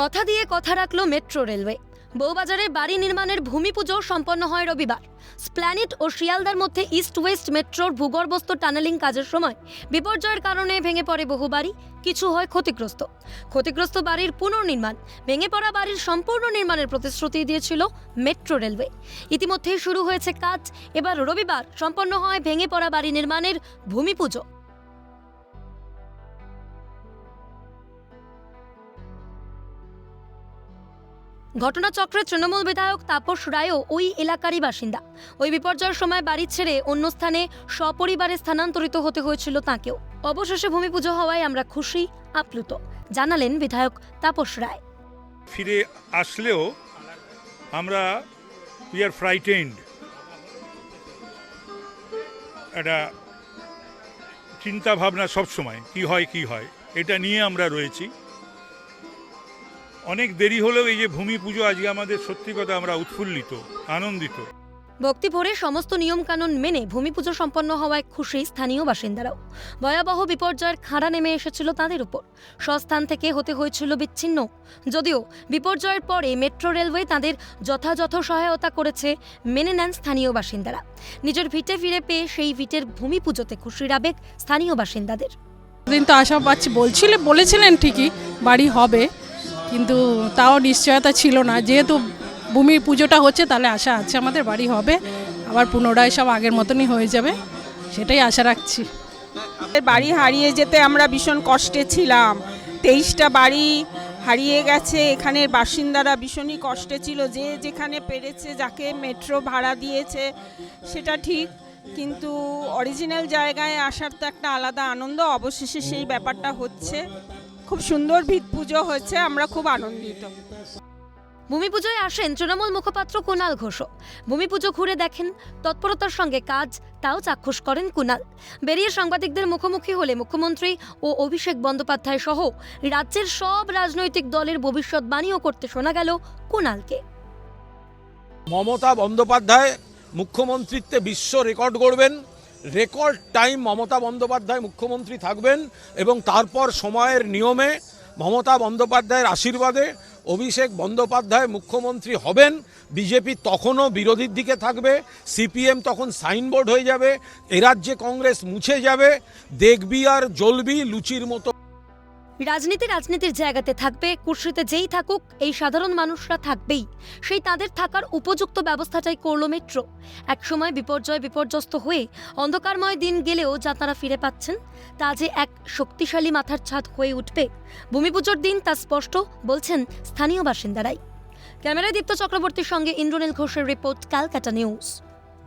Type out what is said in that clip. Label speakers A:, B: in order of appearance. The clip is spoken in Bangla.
A: কথা দিয়ে কথা রাখল মেট্রো রেলওয়ে। বউবাজারে বাড়ি নির্মাণের ভূমি পুজো সম্পন্ন হয় রবিবার। স্প্ল্যানেট ও শিয়ালদার মধ্যে ইস্ট ওয়েস্ট মেট্রোর ভূগর্ভস্থ টানেলিং কাজের সময় বিপর্যয়ের কারণে ভেঙে পড়ে বহু বাড়ি, কিছু হয় ক্ষতিগ্রস্ত। ক্ষতিগ্রস্ত বাড়ির পুনর্নির্মাণ, ভেঙে পড়া বাড়ির সম্পূর্ণ নির্মাণের প্রতিশ্রুতি দিয়েছিল মেট্রো রেলওয়ে। ইতিমধ্যেই শুরু হয়েছে কাজ, এবার রবিবার সম্পন্ন হয় ভেঙে পড়া বাড়ি নির্মাণের ভূমি পুজো ঘটনাচক্রে তৃণমূল বিধায়ক তাপস রায়ও ওই এলাকারই বাসিন্দা। ওই বিপর্যয়ের সময় বাড়ি ছেড়ে অন্য স্থানে সপরিবারে স্থানান্তরিত হতে হয়েছিল তাকেও। অবশেষে ভূমি পুজো হওয়ায় আমরা খুশি, আপ্লুত, জানালেন বিধায়ক তাপস রায়।
B: ফিরে আসলেও আমরা উই আর ফ্রাইটেন্ড একটা চিন্তা ভাবনা সবসময়, কি হয় কি হয়, এটা নিয়ে আমরা রয়েছি। অনেক দেরি হলেও এই যে ভূমি পুজো আজকে আমাদের সত্যি কথা আমরা উৎফুল্লিত আনন্দিত।
A: ভক্তি ভরে সমস্ত নিয়মকানুন মেনে ভূমি পুজো সম্পন্ন হওয়ায় খুশি স্থানীয় বাসিন্দারাও। ভয়াবহ বিপর্যয়ের খাঁড়া নেমে এসেছিল তাদের উপর। স্বস্থান থেকে হতে হয়েছিল বিচ্ছিন্ন। যদিও বিপর্যয়ের পরে মেট্রো রেলওয়ে তাদের যথাযথ সহায়তা করেছে মেনে নেন স্থানীয় বাসিন্দারা। নিজের ভিটে ফিরে পেয়ে সেই ভিটের ভূমি পুজোতে খুশির আবেগ স্থানীয় বাসিন্দাদের।
C: দিন তো আশা পাচ্ছি বলছিলে বলেছিলেন ঠিকই বাড়ি হবে। কিন্তু তাও নিশ্চয়তা ছিল না। যেহেতু ভূমির পুজোটা হচ্ছে, তাহলে আশা আছে আমাদের, বাড়ি হবে। আবার পুনরায় সব আগের মতনই হয়ে যাবে, সেটাই আশা রাখছি।
D: বাড়ি হারিয়ে যেতে আমরা ভীষণ কষ্টে ছিলাম। তেইশটা বাড়ি হারিয়ে গেছে, এখানের বাসিন্দারা ভীষণই কষ্টে ছিল। যে যেখানে পেরেছে, যাকে মেট্রো ভাড়া দিয়েছে, সেটা ঠিক। কিন্তু অরিজিনাল জায়গায় আসার তো একটা আলাদা আনন্দ, অবশেষে সেই ব্যাপারটা হচ্ছে। খুব সুন্দর ভিত পুজো হয়েছে আমরা খুব আনন্দিত।
A: ভূমি পুজোয় আসেন তৃণমূল মুখপাত্র কুণাল ঘোষ। ভূমি পুজো ঘুরে দেখেন তৎপরতার সঙ্গে কাজ তাও চাক্ষুষ করেন কুণাল বেরিয়ে সাংবাদিকদের মুখোমুখি হলে মুখ্যমন্ত্রী ও অভিষেক বন্দ্যোপাধ্যায় সহ রাজ্যের সব রাজনৈতিক দলের ভবিষ্যৎবাণীও করতে শোনা গেল কুণালকে
E: মমতা বন্দ্যোপাধ্যায় মুখ্যমন্ত্রীত্বে বিশ্ব রেকর্ড গড়বেন রেকর্ড টাইম মমতা বন্দ্যোপাধ্যায় মুখ্যমন্ত্রী থাকবেন এবং তারপর সময়ের নিয়মে মমতা বন্দ্যোপাধ্যায়ের আশীর্বাদে অভিষেক বন্দ্যোপাধ্যায় মুখ্যমন্ত্রী হবেন। বিজেপি তখনও বিরোধীর দিকে থাকবে। সিপিএম তখন সাইনবোর্ড হয়ে যাবে। এরাজ্যে রাজ্যে কংগ্রেস মুছে যাবে। দেখবি আর জ্বলবি লুচির মতো
A: রাজনীতি রাজনীতির জায়গাতে থাকবে কুর্সিতে যেই থাকুক, এই সাধারণ মানুষরা থাকবেই। সেই তাদের থাকার উপযুক্ত ব্যবস্থাটাই করল মেট্রো। একসময় বিপর্যয় বিপর্যস্ত হয়ে অন্ধকারময় দিন গেলেও যা তারা ফিরে পাচ্ছেন, তা যে এক শক্তিশালী মাথার ছাদ হয়ে উঠবে ভূমি পুজোর দিন তা স্পষ্ট বলছেন স্থানীয় বাসিন্দারাই। ক্যামেরায় দীপ্ত চক্রবর্তীর সঙ্গে ইন্দ্রনীল ঘোষের রিপোর্ট, ক্যালকাটা নিউজ।